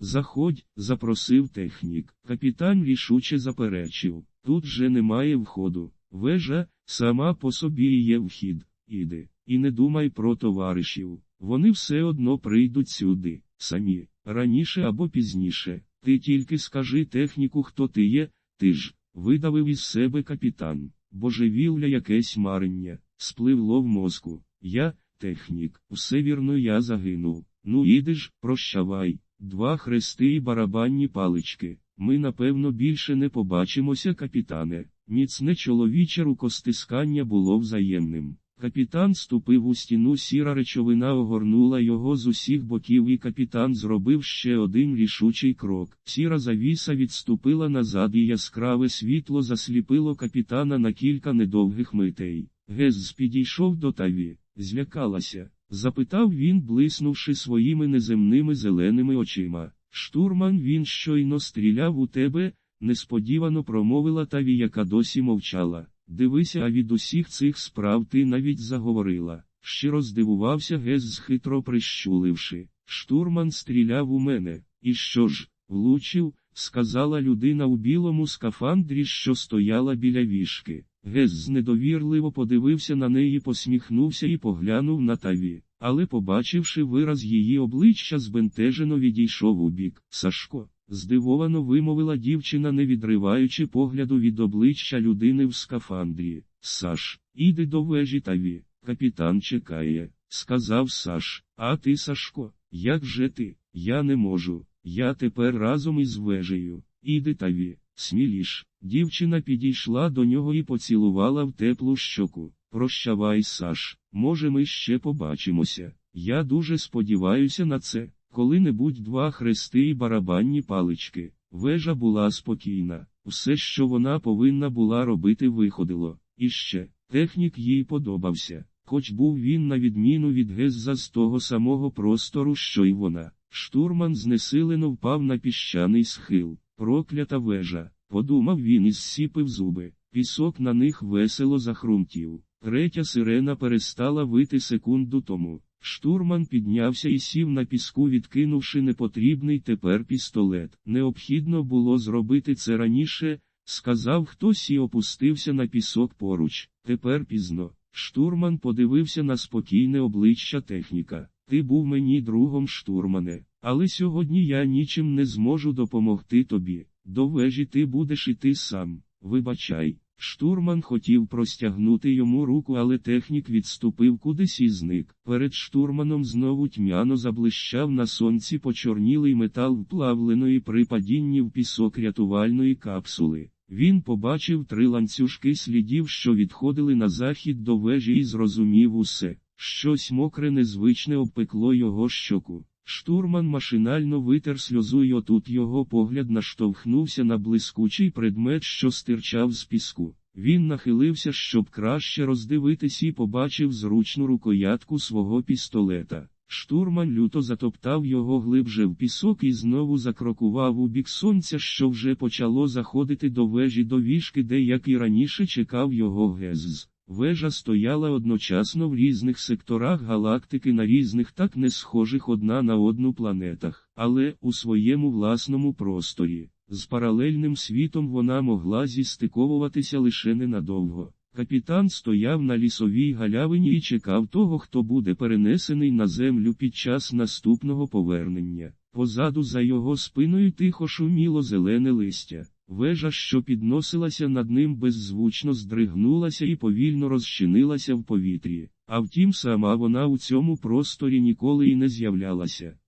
Заходь, запросив технік. Капітан рішуче заперечив. Тут же немає входу. Вежа, сама по собі є вхід. Іди. І не думай про товаришів. Вони все одно прийдуть сюди, самі, раніше або пізніше. Ти тільки скажи техніку, хто ти є, ти ж, видавив із себе капітан. Божевілля якесь марення, спливло в мозку. Я, технік, все вірно, я загинув. Ну ідеш, прощавай, два хрести і барабанні палички. Ми, напевно, більше не побачимося, капітане. Міцне чоловіче рукостискання було взаємним. Капітан ступив у стіну, сіра речовина огорнула його з усіх боків, і капітан зробив ще один рішучий крок. Сіра завіса відступила назад, і яскраве світло засліпило капітана на кілька недовгих митей. Гез підійшов до таві, злякалася. Запитав він, блиснувши своїми неземними зеленими очима. Штурман він щойно стріляв у тебе, несподівано промовила таві, яка досі мовчала. Дивися, а від усіх цих справ ти навіть заговорила. Щиро здивувався Гез, хитро прищуливши. Штурман стріляв у мене. І що ж, влучив, сказала людина у білому скафандрі, що стояла біля вішки. Гез недовірливо подивився на неї, посміхнувся і поглянув на таві. Але, побачивши вираз її обличчя, збентежено відійшов у бік. Сашко, здивовано вимовила дівчина, не відриваючи погляду від обличчя людини в скафандрі. Саш, іди до вежі таві. Капітан чекає, сказав Саш. А ти, Сашко, як же ти? Я не можу. Я тепер разом із вежею. Іди таві, сміліш. Дівчина підійшла до нього і поцілувала в теплу щоку. Прощавай, Саш, може, ми ще побачимося. Я дуже сподіваюся на це. Коли-небудь два хрести і барабанні палички. Вежа була спокійна. Все, що вона повинна була робити, виходило. І ще, технік їй подобався, хоч був він на відміну від Гезза з того самого простору, що й вона. Штурман знесилено впав на піщаний схил. Проклята вежа. Подумав він і зсіпив зуби. Пісок на них весело захрумтів. Третя сирена перестала вити секунду тому. Штурман піднявся і сів на піску, відкинувши непотрібний тепер пістолет. Необхідно було зробити це раніше, сказав хтось і опустився на пісок поруч. Тепер пізно. Штурман подивився на спокійне обличчя техніка. Ти був мені другом штурмане, але сьогодні я нічим не зможу допомогти тобі. До вежі ти будеш іти сам. Вибачай. Штурман хотів простягнути йому руку, але технік відступив кудись і зник. Перед штурманом знову тьмяно заблищав на сонці почорнілий метал вплавленої при падінні в пісок рятувальної капсули. Він побачив три ланцюжки слідів, що відходили на захід до вежі, і зрозумів усе. Щось мокре незвичне обпекло його щоку. Штурман машинально витер сльозу й отут його погляд наштовхнувся на блискучий предмет, що стирчав з піску. Він нахилився, щоб краще роздивитись і побачив зручну рукоятку свого пістолета. Штурман люто затоптав його глибже в пісок і знову закрокував у бік сонця, що вже почало заходити до вежі до вішки, де як і раніше чекав його гез. Вежа стояла одночасно в різних секторах галактики на різних так не схожих одна на одну планетах, але у своєму власному просторі. З паралельним світом вона могла зістиковуватися лише ненадовго. Капітан стояв на лісовій галявині і чекав того, хто буде перенесений на землю під час наступного повернення. Позаду за його спиною тихо шуміло зелене листя. Вежа, що підносилася над ним беззвучно здригнулася і повільно розчинилася в повітрі, а втім, сама вона у цьому просторі ніколи і не з'являлася.